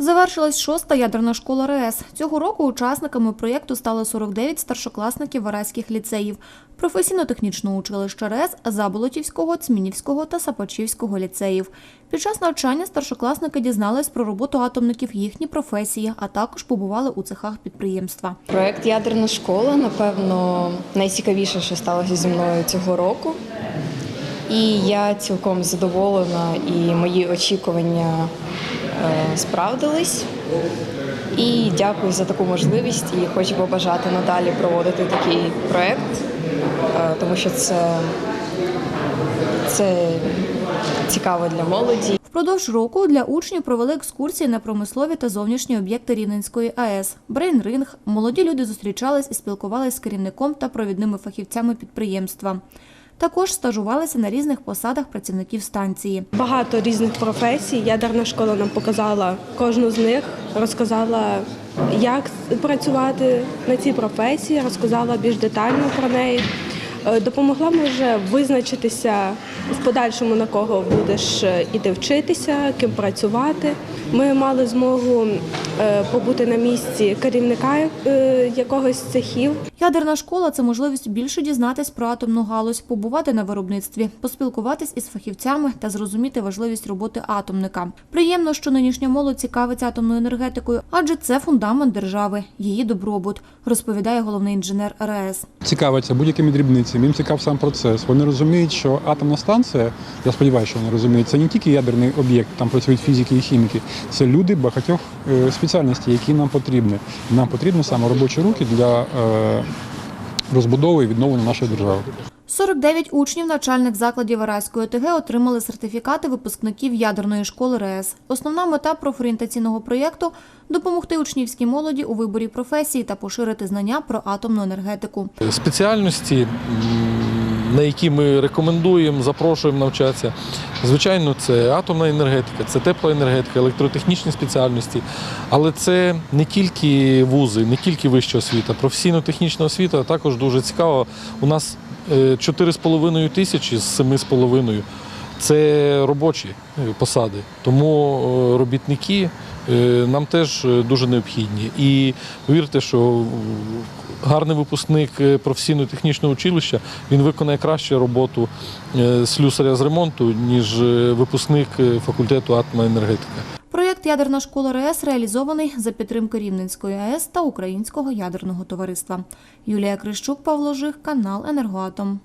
Завершилась шоста ядерна школа РЕС. Цього року учасниками проєкту стали 49 старшокласників вараських ліцеїв, професійно-технічного училища РЕС, Заболотівського, Цмінівського та Сапачівського ліцеїв. Під час навчання старшокласники дізнались про роботу атомників, їхні професії, а також побували у цехах підприємства. Проект Ядерна школа, напевно, найцікавіше, що сталося зі мною цього року. І я цілком задоволена, і мої очікування справдились. І дякую за таку можливість. І хочу побажати надалі проводити такий проект, е, тому що це, це цікаво для молоді. Впродовж року для учнів провели екскурсії на промислові та зовнішні об'єкти Рівненської АЕС. Брейнринг. Молоді люди зустрічались і спілкувались з керівником та провідними фахівцями підприємства. Також стажувалися на різних посадах працівників станції. Багато різних професій. Ядерна школа нам показала кожну з них, розказала, як працювати на цій професії, розказала більш детально про неї. Е, Допомогла може визначитися в подальшому на кого будеш е, іти вчитися, ким працювати. Ми мали змогу е, побути на місці керівника якогось з цехів, Ядерна школа це можливість більше дізнатись про атомну галузь, побувати на виробництві, поспілкуватись із фахівцями та зрозуміти важливість роботи атомника. Приємно, що нинішня молодь цікавиться атомною енергетикою, адже це фундамент держави, її добробут, розповідає головний інженер РАЕС. цікавляться будь-якими дрібницями, їм цікав сам процес. Вони розуміють, що атомна станція, я сподіваюся, що вони розуміють, це не тільки ядерний об'єкт, там працюють фізики і хіміки, це люди багатьох е, спеціальностей, які нам потрібні. Нам потрібні саме робочі руки для е, розбудови і відновлення нашої держави. 49 учнів навчальних закладів Арайської ОТГ отримали сертифікати випускників ядерної школи РЕС. Основна мета профорієнтаційного проєкту допомогти учнівській молоді у виборі професії та поширити знання про атомну енергетику. спеціальності, на які ми рекомендуємо, запрошуємо навчатися. Звичайно, це атомна енергетика, це теплоенергетика, електротехнічні спеціальності. Але це не тільки вузи, не тільки вища освіта, професійно-технічна освіта також дуже цікава. У нас е, 4,5 тисячі з 7,5 це робочі е, посади. Тому е, робітники е, нам теж е, дуже необхідні. І повірте, що е, гарний випускник е, професійно-технічного училища він виконає краще роботу е, слюсаря з ремонту, ніж е, випускник е, факультету атомна енергетика. Проєкт Ядерна школа РЕС реалізований за підтримки Рівненської АЕС та Українського ядерного товариства. Юлія Крищук, Павло Жих, канал Енергоатом.